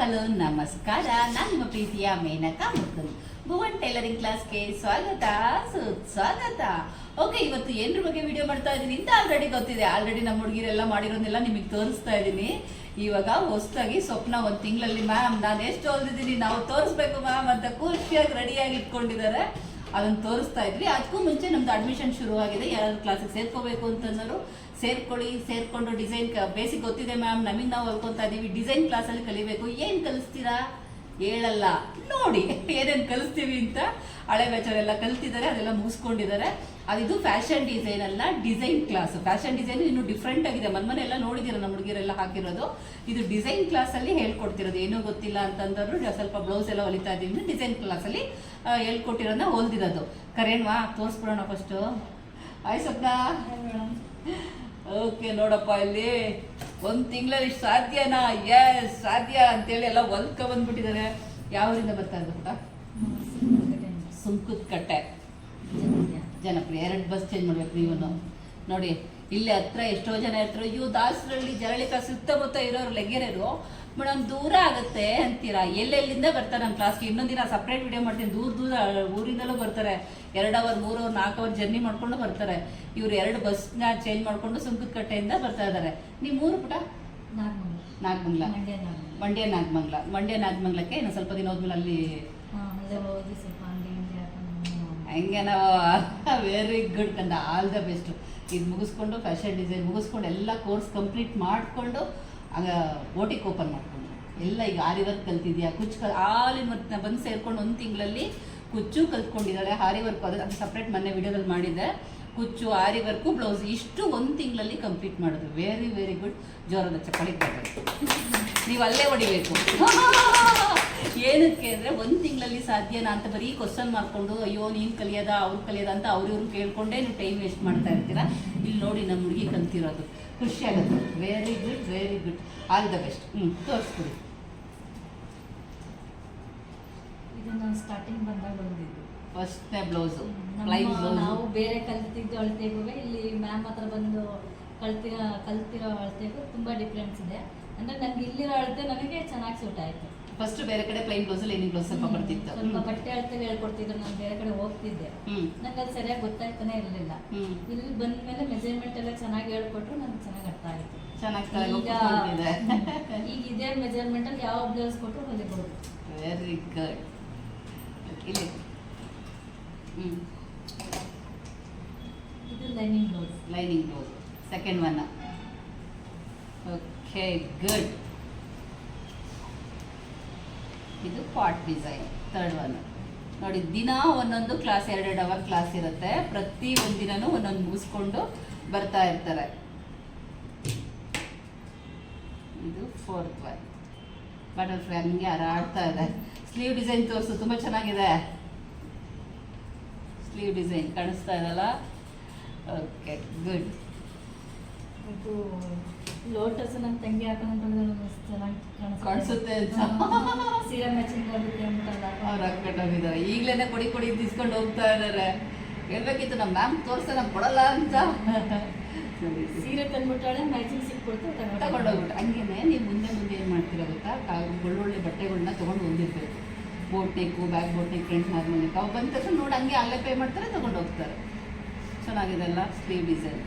Hello, ನಮಸ್ಕಾರ. ನಾನು ನಿಮ್ಮ ಪ್ರೀತಿಯ ಮೇನಕಾ ಮುಕುಂದ್ ಭುವನ್ ಟೈಲರಿಂಗ್ ಕ್ಲಾಸ್ಗೆ ಸ್ವಾಗತ ಸುಸ್ವಾಗತ ಓಕೆ, ಇವತ್ತು ಏನ್ರ ಬಗ್ಗೆ ವಿಡಿಯೋ ಮಾಡ್ತಾ ಇದ್ದೀನಿ ಅಂತ ಆಲ್ರೆಡಿ ಗೊತ್ತಿದೆ. ಆಲ್ರೆಡಿ ನಮ್ಮ ಹುಡುಗಿರೆಲ್ಲ ಮಾಡಿರೋದನ್ನೆಲ್ಲ ನಿಮಗೆ ತೋರಿಸ್ತಾ ಇದ್ದೀನಿ. ಇವಾಗ ಹೊಸ್ದಾಗಿ ಸ್ವಪ್ನ ಒಂದು ತಿಂಗಳಲ್ಲಿ ಮ್ಯಾಮ್ ನಾನು ಎಷ್ಟು ಹೊಲ್ದಿದ್ದೀನಿ ನಾವು ತೋರಿಸ್ಬೇಕು ಮ್ಯಾಮ್ ಅಂತ ಖುಷಿಯಾಗಿ ರೆಡಿಯಾಗಿ ಇಟ್ಕೊಂಡಿದ್ದಾರೆ. ಅದನ್ನ ತೋರಿಸ್ತಾ ಇದ್ವಿ. ಅದಕ್ಕೂ ಮುಂಚೆ ನಮ್ದು ಅಡ್ಮಿಷನ್ ಶುರುವಾಗಿದೆ. ಯಾರಾದ್ರೂ ಕ್ಲಾಸಿಗೆ ಸೇರ್ಕೋಬೇಕು ಅಂತಂದ್ರು, ಸೇರ್ಕೊಳ್ಳಿ, ಸೇರ್ಕೊಂಡು ಡಿಸೈನ್ ಬೇಸಿಕ್ ಗೊತ್ತಿದೆ ಮ್ಯಾಮ್ ನಮಗೆ ನಾವು ಹೊಲ್ಕೊತಾ ಇದೀವಿ ಡಿಸೈನ್ ಕ್ಲಾಸಲ್ಲಿ ಕಲಿಬೇಕು. ಏನು ಕಲಿಸ್ತೀರಾ? ಹೇಳಲ್ಲ. ನೋಡಿ ಏನೇನು ಕಲಿಸ್ತೀವಿ ಅಂತ ಹಳೆ ಬ್ಯಾಚವರೆಲ್ಲ ಕಲ್ತಿದ್ದಾರೆ ಅದೆಲ್ಲ ಮುಗಿಸ್ಕೊಂಡಿದ್ದಾರೆ. ಅದಿದು ಫ್ಯಾಷನ್ ಡಿಸೈನ್ ಅಲ್ಲ ಡಿಸೈನ್ ಕ್ಲಾಸ್ ಫ್ಯಾಷನ್ ಡಿಸೈನ್ ಇನ್ನು ಡಿಫ್ರೆಂಟ್ ಆಗಿದೆ. ಮನ್ಮನೆ ಎಲ್ಲ ನೋಡಿದ್ದೀರ ನಮ್ಮ ಹುಡುಗಿರೆಲ್ಲ ಹಾಕಿರೋದು? ಇದು ಡಿಸೈನ್ ಕ್ಲಾಸಲ್ಲಿ ಹೇಳ್ಕೊಡ್ತಿರೋದು. ಏನೂ ಗೊತ್ತಿಲ್ಲ ಅಂತಂದ್ರು ಸ್ವಲ್ಪ ಬ್ಲೌಸ್ ಎಲ್ಲ ಹೊಲಿತಾ ಇದ್ದೀನಿ ಡಿಸೈನ್ ಕ್ಲಾಸಲ್ಲಿ ಹೇಳ್ಕೊಟ್ಟಿರೋದನ್ನ ಹೊಲ್ದಿರೋದು. ಕರೆನ್ವಾ ತೋರಿಸ್ಬಿಡೋಣ ಫಸ್ಟು ಆಯ್ ಸ್ವಪ್ನ. ಓಕೆ ನೋಡಪ್ಪ ಇಲ್ಲಿ. ಒಂದು ತಿಂಗಳಲ್ಲಿ ಸಾಧ್ಯನಾ? ಎಸ್ ಸಾಧ್ಯ ಅಂತೇಳಿ ಎಲ್ಲ ಒಲ್ಕ ಬಂದ್ಬಿಟ್ಟಿದ್ದಾರೆ ಯಾವರಿಂದ ಬರ್ತಾ ಇದ್ದ ಪುಟ ಸುಂಕದ ಕಟ್ಟೆ ಜನಪ್ರಿಯ. ಎರಡು ಬಸ್ ಚೇಂಜ್ ಮಾಡ್ಬೇಕು ನೀವನ್ನು ನೋಡಿ ಇಲ್ಲಿ ಹತ್ರ ಎಷ್ಟೋ ಜನ ಇರ್ತಾರೆ ಅಯ್ಯೋ ದಾಸರಳ್ಳಿ ಜರಳಿಕ ಸುತ್ತಮುತ್ತ ಇರೋರು ಲೆಗ್ಗೆರೆರು. ಮೇಡಮ್ ದೂರ ಆಗುತ್ತೆ ಅಂತೀರಾ? ಎಲ್ಲೆಲ್ಲಿಂದ ಬರ್ತಾರೆ ನಮ್ಮ ಕ್ಲಾಸ್ಗೆ ಇನ್ನೊಂದಿನ ದಿನ ಸಪ್ರೇಟ್ ವಿಡಿಯೋ ಮಾಡ್ತೀನಿ. ದೂರ ದೂರ ಊರಿಂದಲೂ ಬರ್ತಾರೆ. ಎರಡು ಅವರ್ ಮೂರು ಅವರ್ ನಾಲ್ಕು ಅವರ್ ಜರ್ನಿ ಮಾಡ್ಕೊಂಡು ಬರ್ತಾರೆ. ಇವ್ರು ಎರಡು ಬಸ್ನ ಚೇಂಜ್ ಮಾಡ್ಕೊಂಡು ಸುಂಕದ ಕಟ್ಟೆಯಿಂದ ಬರ್ತಾ ಇದ್ದಾರೆ. ನೀವು ಮೂರು ಪುಟ? ನಾಗಮಂಗ್ಲ. ಮಂಡ್ಯ ನಾಗಮಂಗ್ಲ. ಮಂಡ್ಯ ನಾಗಮಂಗ್ಲಕ್ಕೆ ಇನ್ನು ಸ್ವಲ್ಪ ದಿನ ಹೋದ್ಮೇಲೆ ಅಲ್ಲಿ ಹಂಗೆ ನಾವು ವೆರಿ ಗುಡ್ ಕಂದ ಆಲ್ ದ ಬೆಸ್ಟ್ ಇದು ಮುಗಿಸ್ಕೊಂಡು ಫ್ಯಾಷನ್ ಡಿಸೈನ್ ಮುಗಿಸ್ಕೊಂಡು, ಎಲ್ಲ ಕೋರ್ಸ್ ಕಂಪ್ಲೀಟ್ ಮಾಡಿಕೊಂಡು, ಆಗ ಓಟಿಗೆ ಓಪನ್ ಮಾಡ್ಕೊಂಡು. ಎಲ್ಲ ಈಗ ಆರಿ ವರ್ಕ್ ಕಲ್ತಿದ್ಯಾ ಕುಚ್ಚು ಕಲ್ ಆಲಿನ ಮತ್ತೆ ಬಂದು ಸೇರ್ಕೊಂಡು ಒಂದು ತಿಂಗಳಲ್ಲಿ ಕುಚ್ಚು ಕಲ್ತ್ಕೊಂಡಿದ್ದಾಳೆ ಹಾರಿ ವರ್ಕ್ ಅದು ಅದು ಸಪ್ರೇಟ್ ಮೊನ್ನೆ ವಿಡಿಯೋದಲ್ಲಿ ಮಾಡಿದ್ದೆ. ಕುಚ್ಚು ಆರಿ ವರ್ಕು, ಬ್ಲೌಸ್, ಇಷ್ಟು ಒಂದು ತಿಂಗಳಲ್ಲಿ ಕಂಪ್ಲೀಟ್ ಮಾಡೋದು. ವೆರಿ ವೆರಿ ಗುಡ್ ಜೋರದ ಚಪ್ಪಲಿ ಕೊಡಬೇಕು. ನೀವು ಅಲ್ಲೇ ಹೊಡಿಬೇಕು. ಏನಕ್ಕೆ ಅಂದರೆ ಒಂದು ತಿಂಗಳಲ್ಲಿ ಸಾಧ್ಯನಾ ಅಂತ ಬರೀ ಕ್ವಶನ್ ಮಾಡಿಕೊಂಡು ಅಯ್ಯೋ, ನೀನು ಕಲಿಯೋದ ಅವ್ರು ಕಲಿಯೋದ ಅಂತ ಅವ್ರಿವ್ರು ಕೇಳ್ಕೊಂಡೇ ನೀವು ಟೈಮ್ ವೇಸ್ಟ್ ಮಾಡ್ತಾ ಇರ್ತೀರಾ? ಇಲ್ಲಿ ನೋಡಿ ನಮ್ಮ ಹುಡುಗಿ ಕಲ್ತಿರೋದು. ಖುಷಿ ಆಗುತ್ತೆ. Very good very good all the best ಹ್ಞೂ ತೋರಿಸ್ಕೊಡಿ. ಸ್ಟಾರ್ಟಿಂಗ್ ಬಂದಾಗ ಬಂದಿದ್ದು. ಫಸ್ಟ್ನೇ ಬ್ಲೌಸು ನಮ್ಮ ನಾವು ಬೇರೆ ಕಲ್ತಿದ್ದು ಅಳತೆಗೂ ಇಲ್ಲಿ ಮ್ಯಾಮ್ ಹತ್ರ ಬಂದು ಕಲ್ತಿರೋ ಕಲ್ತಿರೋ ಅಳತೆಗೂ ತುಂಬಾ ಡಿಫ್ರೆನ್ಸ್ ಇದೆ. ಅಂದ್ರೆ ನನ್ಗೆ ಇಲ್ಲಿರೋ ಅಳತೆ ನನಗೆ ಚೆನ್ನಾಗಿ ಸೂಟ್ ಆಯ್ತು. ಫಸ್ಟ್ ಬೇರೆ ಕಡೆ ಪ್ಲೈನ್ ಬ್ಲೌಸ್ ಲೈನಿಂಗ್ ಬ್ಲೌಸ್ ಸ್ವಲ್ಪ ಬರ್ತಿತ್ತು ಸ್ವಲ್ಪ ಬಟ್ಟೆ ಅಳತೆ ಹೇಳ್ಕೊಡ್ತಿದ್ರು ನಾನು ಬೇರೆ ಕಡೆ ಹೋಗ್ತಿದ್ದೆ. ನಂಗೆ ಅದು ಸರಿಯಾಗಿ ಗೊತ್ತಾಗ್ತಾನೆ ಇರಲಿಲ್ಲ. ಇಲ್ಲಿ ಬಂದ ಮೇಲೆ ಮೆಜರ್ಮೆಂಟ್ ಎಲ್ಲ ಚೆನ್ನಾಗಿ ಹೇಳ್ಕೊಟ್ರು ನನಗೆ ಚೆನ್ನಾಗಿ ಅರ್ಥ ಆಯ್ತು. ಚೆನ್ನಾಗಿ ಈಗ ಈಗ ಇದೇ ಮೆಜರ್ಮೆಂಟ್ ಅಲ್ಲಿ ಯಾವ ಬ್ಲೌಸ್ ಕೊಟ್ಟರು ಹೊಲಿಬಹುದು ವೆರಿ ಗುಡ್ ಇಲ್ಲಿ ಇದು lining blouse lining blouse second one okay good ಇದು ಪಾಟ್ ಡಿಸೈನ್. ತರ್ಡ್ ಒನ್ ನೋಡಿ ದಿನ ಒಂದೊಂದು ಕ್ಲಾಸ್ ಎರಡೆರಡು ಅವರ್ ಕ್ಲಾಸ್ ಇರುತ್ತೆ. ಪ್ರತಿ ಒಂದಿನೂ ಒಂದೊಂದು ಮುಗಿಸ್ಕೊಂಡು ಬರ್ತಾ ಇರ್ತಾರೆ. ಇದು ಫೋರ್ತ್ ಒನ್ ಬಟರ್ಫ್ಲೈ ಹಂಗೆ ಹಾರಾಡ್ತಾ ಇದೆ. ಸ್ಲೀವ್ ಡಿಸೈನ್ ತೋರಿಸು ತುಂಬ ಚೆನ್ನಾಗಿದೆ. ಸ್ಲೀವ್ ಡಿಸೈನ್ ಕಾಣಿಸ್ತಾ ಇದಲ್ಲ ಓಕೆ ಗುಡ್ ಇದು ಲೋಟಸ್ ನನ್ನ ತಂಗಿ ಹಾಕೊಂಡ್ರೆ ಚೆನ್ನಾಗಿ ಕಾಣಿಸುತ್ತೆ. ಸೀರೆ ಮ್ಯಾಚಿಂಗ್ ಆಗುತ್ತೆ ಅವ್ರು ಹಾಕೊಂಡೋಗಿದ್ದಾರೆ ಈಗಲೇ ಕೊಡಿ ಕೊಡಿ ತಿಸ್ಕೊಂಡು ಹೋಗ್ತಾ ಇದ್ದಾರೆ. ಹೇಳ್ಬೇಕಿತ್ತು ನಮ್ಮ ಮ್ಯಾಮ್ ತೋರ್ಸ ನಮ್ಗೆ ಕೊಡಲ್ಲ ಅಂತ. ಸೀರೆ. ತಂದ್ಬಿಟ್ಟಾಳೆ ಮ್ಯಾಚಿಂಗ್ ಸಿಕ್ಕಿಬಿಡ್ತು ತಗೊಂಡೋಗ್ಬಿಟ್ಟು. ಹಂಗೇನೆ ನೀವು ಮುಂದೆ ಮುಂದೆ ಏನು ಮಾಡ್ತೀರ ಗೊತ್ತಾ? ಒಳ್ಳೊಳ್ಳೆ ಬಟ್ಟೆಗಳನ್ನ ತೊಗೊಂಡು ಬಂದಿರ್ಬೇಕು boat neck back boat neck print ಅವ್ರು ಅವು ಬಂದ ತಕ್ಷಣ ನೋಡಿ ಹಂಗೆ ಅಲ್ಲೇ ಪೇ ಮಾಡ್ತಾರೆ ತಗೊಂಡು ಹೋಗ್ತಾರೆ. ಚೆನ್ನಾಗಿದೆ ಅಲ್ಲ ಸ್ಲೀವ್ ಡಿಸೈನ್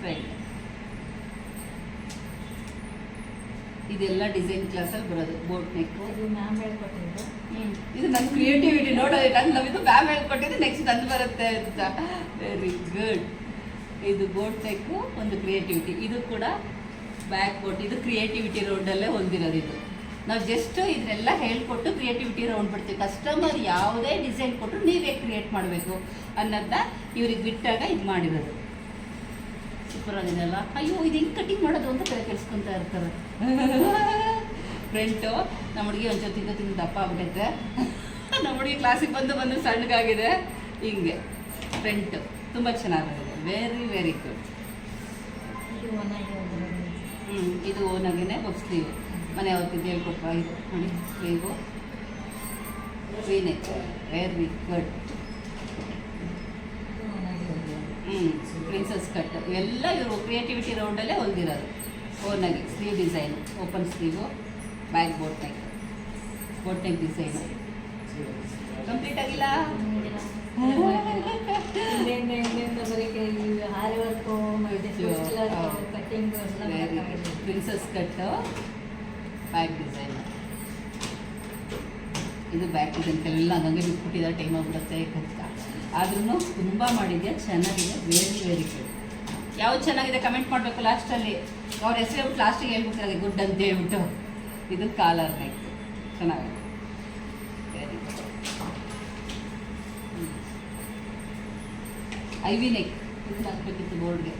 ಫ್ರೆಂಡ್ ಇದೆಲ್ಲ ಡಿಸೈನ್ ಕ್ಲಾಸಲ್ಲಿ ಬರೋದು ಬೋಟ್ ನೆಕ್ಕು ಇದು ಮ್ಯಾಮ್ ಹೇಳ್ಕೊಟ್ಟಿದ್ದು. ಇದು ನನ್ನ ಕ್ರಿಯೇಟಿವಿಟಿ ನೋಡೋದು ನಂಗೆ ನಮ್ಮಿದು ಮ್ಯಾಮ್ ಹೇಳ್ಕೊಟ್ಟಿದ್ದು ನೆಕ್ಸ್ಟ್ ನಂದು ಬರುತ್ತೆ ಅಂತ. ವೆರಿ ಗುಡ್ ಇದು ಬೋಟ್ ನೆಕ್ಕು ಒಂದು ಕ್ರಿಯೇಟಿವಿಟಿ ಇದು ಕೂಡ ಬ್ಯಾಕ್ ಬೋಟ್ ಇದು ಕ್ರಿಯೇಟಿವಿಟಿ ರೋಡಲ್ಲೇ ಹೊಂದಿರೋದು ಇದು. ನಾವು ಜಸ್ಟ್ ಇದರೆಲ್ಲ ಹೇಳ್ಕೊಟ್ಟು ಕ್ರಿಯೇಟಿವಿಟಿ ರೌಂಡ್ ಬಿಡ್ತೀವಿ. ಕಸ್ಟಮರ್ ಯಾವುದೇ ಡಿಸೈನ್ ಕೊಟ್ಟರು ನೀವೇ ಕ್ರಿಯೇಟ್ ಮಾಡಬೇಕು ಅನ್ನೋದನ್ನ ಇವ್ರಿಗೆ ಬಿಟ್ಟಾಗ ಇದು ಮಾಡಿರೋದು. ಸೂಪರ್ ಆಗಿದೆಯಲ್ಲ? ಅಯ್ಯೋ ಇದು ಹೆಂಗೆ ಕಟಿಂಗ್ ಮಾಡೋದು ಅಂತ ತಲೆ ಕೆಲ್ಸ್ಕೊತಾ ಇರ್ತಾರೆ. ಫ್ರೆಂಟು ನಮ್ಮ ಹುಡುಗಿ ಒಂದು ಜೊತೆ ತಿಂದು ದಪ್ಪ ಆಗ್ಬಿಟ್ಟೈತೆ. ನಮ್ಮ ಹುಡುಗಿ ಕ್ಲಾಸಿಗೆ ಬಂದು ಬಂದು ಸಣ್ಣಗಾಗಿದೆ. ಹಿಂಗೆ. ಫ್ರೆಂಟು ತುಂಬ ಚೆನ್ನಾಗಿದೆ. ವೆರಿ ವೆರಿ ಗುಡ್ ಹ್ಞೂ ಇದು ಓನಾಗೇನೆ ಬಫ್ ಸ್ಲೀವ್ ಮನೆ ಅವತ್ತಿದ್ದು ಹೇಳ್ಕೊಟ್ವ? ಇದು ನೋಡಿ sleeve V neck very good ಹ್ಞೂ ಪ್ರಿನ್ಸಸ್ ಕಟ್ ಇವೆಲ್ಲ ಇವರು ಕ್ರಿಯೇಟಿವಿಟಿ ರೌಂಡಲ್ಲೇ ಹೊಲ್ದಿರೋದು. ಓನಾಗಿ sleeve design open sleeve back boat type boat type design complete ಆಗಿಲ್ಲ? ಎಲ್ಲ ಪ್ರಿನ್ಸಸ್ ಕಟ್ಟು ಬ್ಯಾಕ್ ಡಿಸೈನ್ ಇದು ಬ್ಯಾಕ್ ಡಿಸೈನ್ ಕೆಲವೆಲ್ಲ ನನಗೆ ಬಿಟ್ಬಿಟ್ಟಿದ್ದಾರೆ ಟೈಮ್ ಆಗ್ಬಿಡುತ್ತೆ ಅಂತ. ಆದ್ರೂ ತುಂಬ ಮಾಡಿದೆ ಚೆನ್ನಾಗಿದೆ ವೆರಿ ವೆರಿ ಗುಡ್ ಯಾವ್ದು ಚೆನ್ನಾಗಿದೆ ಕಮೆಂಟ್ ಮಾಡಬೇಕು ಲಾಸ್ಟಲ್ಲಿ ಅವ್ರ ಹೆಸರು ಹೇಳ್ಬಿಟ್ಟು ಲಾಸ್ಟಿಗೆ ಹೇಳ್ಬಿಡ್ತಾರೆ ಗುಡ್ ಅಂತ ಹೇಳ್ಬಿಟ್ಟು. ಇದು ಕಾಲರ್ ನೆಕ್ ಚೆನ್ನಾಗಿದೆ. ವೆರಿ ಐವಿ ನೆಕ್ ಇದು ಹಾಕ್ಬೇಕಿತ್ತು ಬೋರ್ಡ್ಗೆ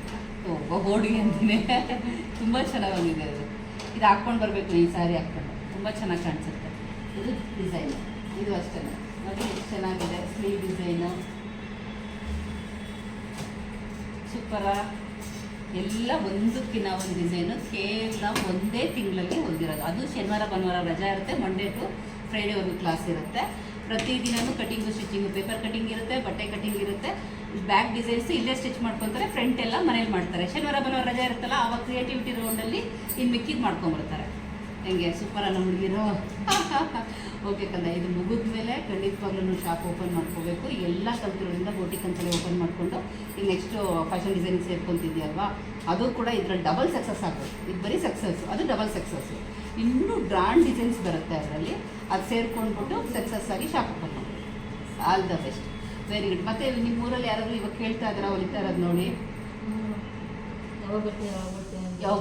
ಓ ಬೋರ್ಡ್ಗೆ ಅಂತೀನಿ ತುಂಬ ಚೆನ್ನಾಗಿ ಬಂದಿದೆ ಅದು. ಇದು ಹಾಕ್ಕೊಂಡು ಬರಬೇಕು ಈ ಸ್ಯಾರಿ ಹಾಕ್ಕೊಂಡು. ತುಂಬ ಚೆನ್ನಾಗಿ ಕಾಣಿಸುತ್ತೆ. ಇದು ಡಿಸೈನ್ ಇದು ಅಷ್ಟೇ ನೋಡಿ, ಎಷ್ಟು ಚೆನ್ನಾಗಿದೆ. ಸ್ಲೀವ್ ಡಿಸೈನು ಸೂಪರ ಎಲ್ಲ ಒಂದಕ್ಕಿನ ಒಂದು ಡಿಸೈನು ಕೇವಲ ಒಂದೇ ತಿಂಗಳಲ್ಲಿ ಹೊಂದಿರೋದು ಅದು ಶನಿವಾರ, ಭಾನುವಾರ ರಜಾ ಇರುತ್ತೆ. ಮಂಡೇ ಟು ಫ್ರೈಡೇವರೆಗೂ ಕ್ಲಾಸ್ ಇರುತ್ತೆ. ಪ್ರತಿದಿನವೂ ಕಟಿಂಗು ಸ್ಟಿಚಿಂಗು ಪೇಪರ್ ಕಟಿಂಗ್ ಇರುತ್ತೆ, ಬಟ್ಟೆ ಕಟಿಂಗ್ ಇರುತ್ತೆ. ಬ್ಯಾಕ್ ಡಿಸೈನ್ಸ್ ಇಲ್ಲೇ ಸ್ಟಿಚ್ ಮಾಡ್ಕೊತಾರೆ ಫ್ರಂಟ್ ಎಲ್ಲ ಮನೇಲಿ ಮಾಡ್ತಾರೆ. ಶನಿವಾರ ಭಾನುವಾರ ರಜಾ ಇರುತ್ತಲ್ಲ ಆವಾಗ ಕ್ರಿಯೇಟಿವಿಟಿ ರೌಂಡಲ್ಲಿ ಇನ್ನು ಮಿಕ್ಕಿದ್ ಮಾಡ್ಕೊಂಬರ್ತಾರೆ ಹೆಂಗೆ? ಸೂಪರ್ ನಮ್ಮ ಹುಡುಗಿರು. ಓಕೆ ಕಂದ, ಇದು ಮುಗಿದ ಮೇಲೆ ಖಂಡಿತವಾಗ್ಲೂ ಶಾಪ್ ಓಪನ್ ಮಾಡ್ಕೋಬೇಕು. ಎಲ್ಲ ಕಲ್ತಿರೋದ್ರಿಂದ ಬೋಟಿಕ್ ಅಂತಲೇ ಓಪನ್ ಮಾಡಿಕೊಂಡು, ಈಗ ನೆಕ್ಸ್ಟು ಫ್ಯಾಷನ್ ಡಿಸೈನಿಂಗ್ ಸೇರ್ಕೊತಿದ್ಯಲ್ವಾ ಅದು ಕೂಡ ಇದರಲ್ಲಿ ಡಬಲ್ ಸಕ್ಸಸ್ ಆಗೋದು ಇದು ಬರೀ ಸಕ್ಸಸ್ಸು ಅದು ಡಬಲ್ ಸಕ್ಸಸ್ಸು ಇನ್ನೂ ಗ್ರ್ಯಾಂಡ್ ಡಿಸೈನ್ಸ್ ಬರುತ್ತೆ ಅದರಲ್ಲಿ. ಅದು ಸೇರ್ಕೊಂಡ್ಬಿಟ್ಟು ಸಕ್ಸಸ್ ಆಗಿ ಶಾಪ್ ಓಪನ್ ಮಾಡಿ all the best very good ಮತ್ತೆ ನಿಮ್ಮ ಊರಲ್ಲಿ ಯಾರಾದರೂ ಇವಾಗ ಕೇಳ್ತಾ ಇದ್ರ ಹೊಲಿತಾ ಇರೋದು ನೋಡಿ. ಯಾವಾಗ ಬರ್ತೀಯಾ. ಯಾವ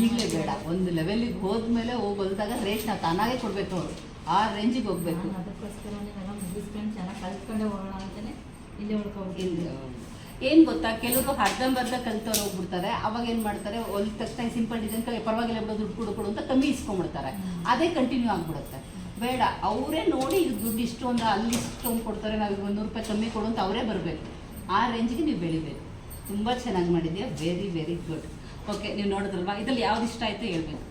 ಈಗಲೇ ಬೇಡ. ಒಂದು ಲೆವೆಲಿಗೆ ಹೋದ್ಮೇಲೆ ಹೋಗಿ ಬಂದಾಗ ರೇಟ್ ನಾವು ತಾನಾಗೆ ಕೊಡಬೇಕು ಅವರು. ಆ ರೇಂಜಿಗೆ ಹೋಗಬೇಕು. ಏನು ಗೊತ್ತಾ? ಕೆಲವರು ಅರ್ಧಂಬರ್ಧ ಕಲ್ತವ್ರು ಹೋಗ್ಬಿಡ್ತಾರೆ. ಅವಾಗ ಏನು ಮಾಡ್ತಾರೆ? ಹೊಲಿದ ತಕ್ಷಣ ಸಿಂಪಲ್ ಡಿಸೈನ್ ಕಲಿ ಪರವಾಗಿಲ್ಲ ಎಂಬ ದುಡ್ಡು ಕೊಡು ಕೊಡು ಅಂತ ಕಮ್ಮಿ ಇಸ್ಕೊಂಡ್ಬಿಡ್ತಾರೆ. ಅದೇ ಕಂಟಿನ್ಯೂ ಆಗಿಬಿಡುತ್ತೆ. ಬೇಡ, ಅವರೇ ನೋಡಿ ಇದು ದುಡ್ಡು ಇಷ್ಟು ಅಂದ್ರೆ ಅಲ್ಲಿ ಇಷ್ಟೊಂದು ಕೊಡ್ತಾರೆ, ನಾವು ಈಗ ಒಂದು ರೂಪಾಯಿ ಕಮ್ಮಿ ಕೊಡು ಅಂತ ಅವರೇ ಬರಬೇಕು. ಆ ರೇಂಜಿಗೆ ನೀವು ಬೆಳಿಬೇಕು. ತುಂಬ ಚೆನ್ನಾಗಿ ಮಾಡಿದ್ಯಾ? ವೆರಿ ವೆರಿ ಗುಡ್ ಓಕೆ ನೀವು ನೋಡಿದ್ರಲ್ವಾ? ಇದ್ರಲ್ಲಿ ಯಾವ್ದು ಇಷ್ಟ ಆಯಿತು ಹೇಳ್ಬೇಕು.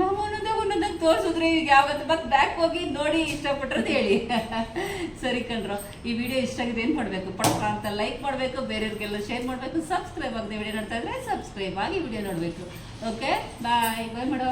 ನಾವು ಒಂದೊಂದೇ ಒಂದೊಂದಾಗ ತೋರಿಸಿದ್ರೆ ಈಗ ಯಾವತ್ತು ಮತ್ತೆ ಬ್ಯಾಕ್ ಹೋಗಿ ನೋಡಿ ಇಷ್ಟಪಟ್ಟಿರೋದು ಹೇಳಿ. ಸರಿ ಕಣ್ರು, ಈ ವಿಡಿಯೋ ಇಷ್ಟ ಆಗಿದೆ ಏನು ಮಾಡಬೇಕು? ಪಡಪ ಅಂತ ಲೈಕ್ ಮಾಡಬೇಕು, ಬೇರೆಯವ್ರಿಗೆಲ್ಲ ಶೇರ್ ಮಾಡಬೇಕು ಸಬ್ಸ್ಕ್ರೈಬ್ ಆಗದೆ ವಿಡಿಯೋ ನೋಡ್ತಾ ಇದ್ರೆ ಸಬ್ಸ್ಕ್ರೈಬ್ ಆಗಿ ವಿಡಿಯೋ ನೋಡಬೇಕು. ಓಕೆ ಬಾಯ್ ಬಾಯ್ ಮಾಡೋ